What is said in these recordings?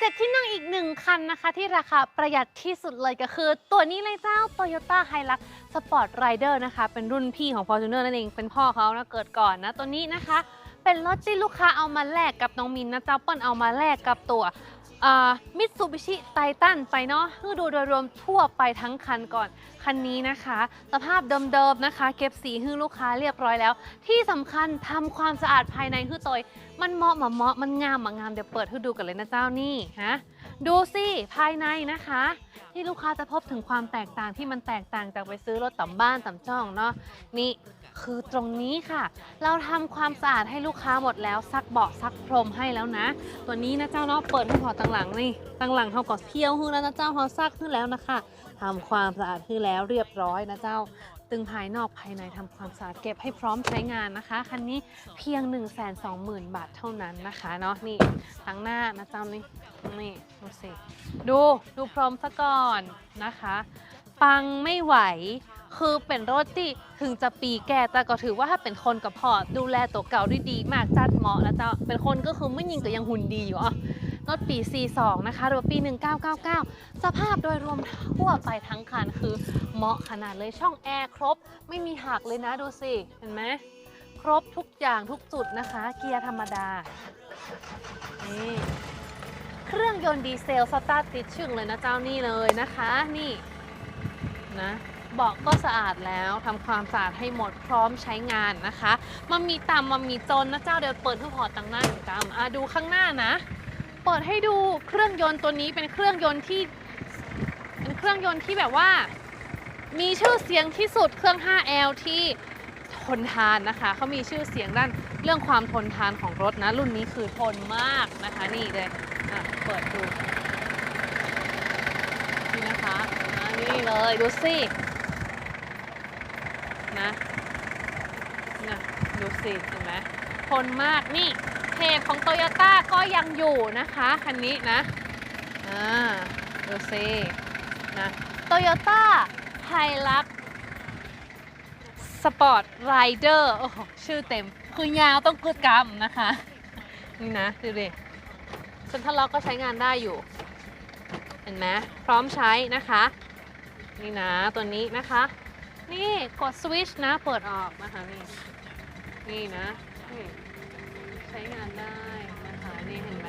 เจ็ดที่นั่งอีกหนึ่งคันนะคะ ที่ราคาประหยัดที่สุดเลยก็คือ ตัวนี้เลยเจ้า Toyota Hilux Sport Rider นะคะ เป็นรุ่นพี่ของ Fortuner นั่นเอง เป็นพ่อเขานะเกิดก่อนนะตัวนี้นะคะ เป็นรถที่ลูกค้าเอามาแลกกับน้องมินนะเจ้าเปิ้ลเอามาแลกกับตัว มิตซูบิชิไททันไปเนาะคือดูโดยรวมทั่วไปทั้งคันก่อน คันนี้นะคะ สภาพเดิมๆนะคะ เก็บสีให้ลูกค้าเรียบร้อยแล้ว ที่สำคัญทำความสะอาดภายในคือตัวมันเหมาะมาเหมาะมันงามมางามเดี๋ยวเปิดให้ดูกันเลยนะเจ้านี่ฮะ ดูสิภายในนะคะ ที่ลูกค้าจะพบถึงความแตกต่างที่มันแตกต่างจากไปซื้อรถต่ำบ้านต่ำช่องเนาะนี่คือตรงนี้ค่ะ เราทำความสะอาดให้ลูกค้าหมดแล้วซักเบาะซักพรมให้แล้วนะ ตัวนี้นะเจ้าเนาะเปิดให้พอตังหลังนี่ตังหลังเขาก็เที่ยวขึ้นแล้วนะเจ้าเขาซักขึ้นแล้วนะคะทำความสะอาดขึ้นแล้วเรียบร้อยนะเจ้า ตึงภายนอกภายในทำความสะอาดเก็บให้พร้อมใช้งานนะคะ คันนี้เพียง 1 2 0 0 0 0 บาทเท่านั้นนะคะเนาะนี่ทั้งหน้านะจ้านี่นี่ดูสิดูดูพร้อมซะก่อนนะคะ ปังไม่ไหวคือเป็นรถที่ถึงจะปีแก่แต่ก็ถือว่าถ้าเป็นคนกับพอดูแลตัวเก่าได้ดีมากจัดเหมาะแล้วเจ้าเป็นคนก็คือไม่ยิงก็ยังหุ่นดีอยู่อะ รถปี 42 นะคะ หรือปี 1999 สภาพโดยรวมทั่วไปทั้งคันคือเหมาะขนาดเลยช่องแอร์ครบ ไม่มีหักเลยนะดูสิ เห็นไหม ครบทุกอย่างทุกจุดนะคะ เกียร์ธรรมดา นี่เครื่องยนต์ดีเซลสตาร์ทติดชึ่งเลยนะเจ้านี่เลยนะคะ นี่นะเบาะก็สะอาดแล้วทำความสะอาดให้หมดพร้อมใช้งานนะคะ มันมีต่ำมันมีจนนะเจ้าเดี๋ยวเปิดทุกพอร์ตตั้งหน้าถึงกำอะดูข้างหน้านะ เปิดให้ดูเครื่องยนต์ตัวนี้เป็นเครื่องยนต์ที่เป็นเครื่องยนต์ที่แบบว่า มีชื่อเสียงที่สุดเครื่อง 5L ที่ทนทานนะคะเขามีชื่อเสียงด้านเรื่องความทนทานของรถนะ รุ่นนี้คือทนมากนะคะนี่เลยเปิดดูนี่นะคะอะนี่เลยดูสินะนะดูสิเห็นไหมทนมากนี่ เพจของโตโยต้าก็ยังอยู่นะคะคันนี้นะอ่าดูสินะโตโยต้าไฮลักสปอร์ตไรเดอร์โอ้โหชื่อเต็ม คือยาวต้องกึดกำนะคะ นี่นะ ดูดิเซ็นทรัลล็อกก็ใช้งานได้อยู่ เห็นไหมพร้อมใช้นะคะ นี่นะ ตัวนี้นะคะ นี่กดสวิตช์นะ เปิดออกนะคะ นี่ นี่นะนี่ งานได้นะคะนี่เห็นไหม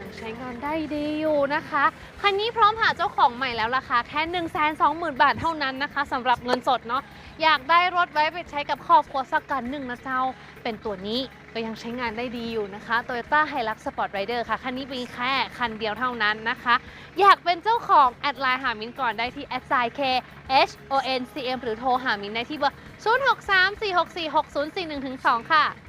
ยังใช้งานได้ดีอยู่นะคะ คันนี้พร้อมหาเจ้าของใหม่แล้วราคาแค่1 2 0 0 0 0 บาทเท่านั้นนะคะสำหรับเงินสดเนาะอยากได้รถไว้ไปใช้กับครอบครัวสักกันหนึ่งนะเจ้า เป็นตัวนี้ก็ยังใช้งานได้ดีอยู่นะคะ Toyota Hilux Sport Rider ค่ะ คันนี้มีแค่คันเดียวเท่านั้นนะคะ อยากเป็นเจ้าของแอดไลน์หามินก่อนได้ที่ a d s i g n k h o n c m หรือโทรหามินได้ที่เบอร์ 0634646041-2 ค่ะ